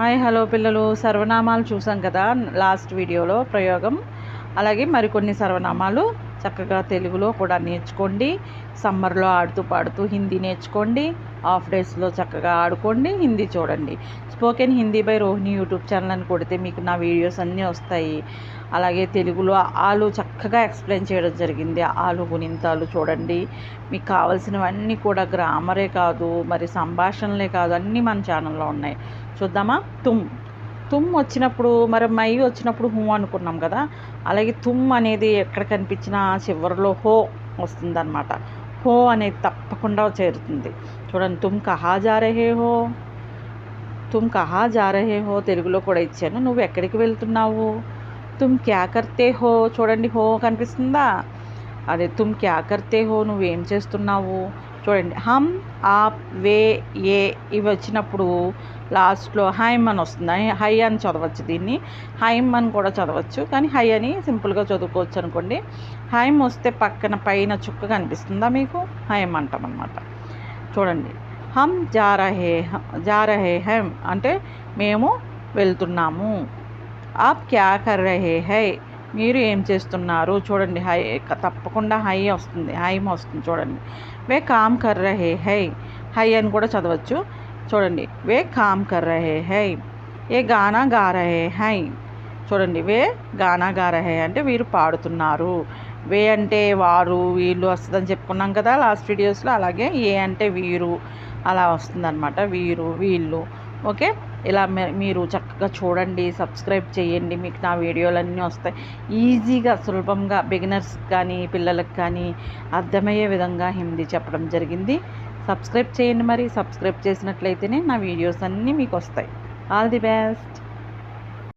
Hi hello పిల్లలు. సర్వనామాలు చూసాం కదా లాస్ట్ వీడియోలో ప్రయోగం. అలాగే మరికొన్ని సర్వనామాలు. చక్కగా తెలుగులో కూడా నేర్చుకోండి. సమ్మర్లో ఆడుతూ పాడుతూ హిందీ నేర్చుకోండి. హాఫ్ డేస్లో చక్కగా ఆడుకోండి హిందీ చూడండి. Spoken Hindi by Rohini YouTube channel అని కొడితే మీకు నా వీడియోస్ అన్నీ వస్తాయి. అలాగే తెలుగులో ఆలు చక్కగా ఎక్స్ప్లెయిన్ చేయడం జరిగింది. ఆలు గుణింతాలు చూడండి. మీకు కావాల్సినవన్నీ కూడా గ్రామరే కాదు మరి సంభాషణలే కాదు అన్నీ మన ఛానల్లో ఉన్నాయి. చూద్దామా? తుమ్. తుమ్ వచ్చినప్పుడు మరి మై వచ్చినప్పుడు హూ అనుకున్నాం కదా. అలాగే తుమ్ అనేది ఎక్కడ కనిపించినా చివరిలో హో వస్తుందన్నమాట. హో అనేది తప్పకుండా చేరుతుంది. చూడండి తుమ్ కహా జారహే హో? తుమ్ కహా జారహే హో? తెలుగులో కూడా ఇచ్చాను. నువ్వు ఎక్కడికి వెళ్తున్నావు? తుమ్ క్యా కర్తే హో? చూడండి హో కనిపిస్తుందా? అదే తుమ్ క్యా కర్తే హో? నువ్వేం చేస్తున్నావు? చూడండి. హమ్ ఆప్ వే ఏ ఇవి వచ్చినప్పుడు లాస్ట్లో హైమ్ అని వస్తుంది. హై- అని చదవచ్చు దీన్ని. హైమ్ అని కూడా చదవచ్చు. కానీ హై అని సింపుల్గా చదువుకోవచ్చు అనుకోండి. హైమ్ వస్తే పక్కన పైన చుక్క కనిపిస్తుందా మీకు? హైమ్ అంటాం అనమాట చూడండి. హమ్ జారహే జారహే హెమ్ హైమ్ అంటే మేము వెళ్తున్నాము. ఆప్ క్యా కర్ రహే హై? మీరు ఏం చేస్తున్నారు? చూడండి హై తప్పకుండా హై వస్తుంది హైమ్ వస్తుంది చూడండి. వే కామ్ కర్ర హే హై. హై అని కూడా చదవచ్చు. చూడండి వే కామ్ కర్ర హే హై. ఏ గానా గా రహే హై. చూడండి వే గానా గా రహే అంటే వీరు పాడుతున్నారు. వే అంటే వారు వీళ్ళు వస్తుందని చెప్పుకున్నాం కదా లాస్ట్ వీడియోస్లో. అలాగే ఏ అంటే వీరు అలా వస్తుందన్నమాట. వీరు వీళ్ళు. ఓకే? ఇలా మీరు చక్కగా చూడండి సబ్స్క్రైబ్ చేయండి మీకు నా వీడియోలన్నీ వస్తాయి. ఈజీగా సులభంగా బిగినర్స్ కానీ పిల్లలకు కానీ అర్థమయ్యే విధంగా హిందీ చెప్పడం జరిగింది. సబ్స్క్రైబ్ చేయండి మరి. సబ్స్క్రైబ్ చేసినట్లయితేనే నా వీడియోస్ అన్నీ మీకు వస్తాయి. All the best!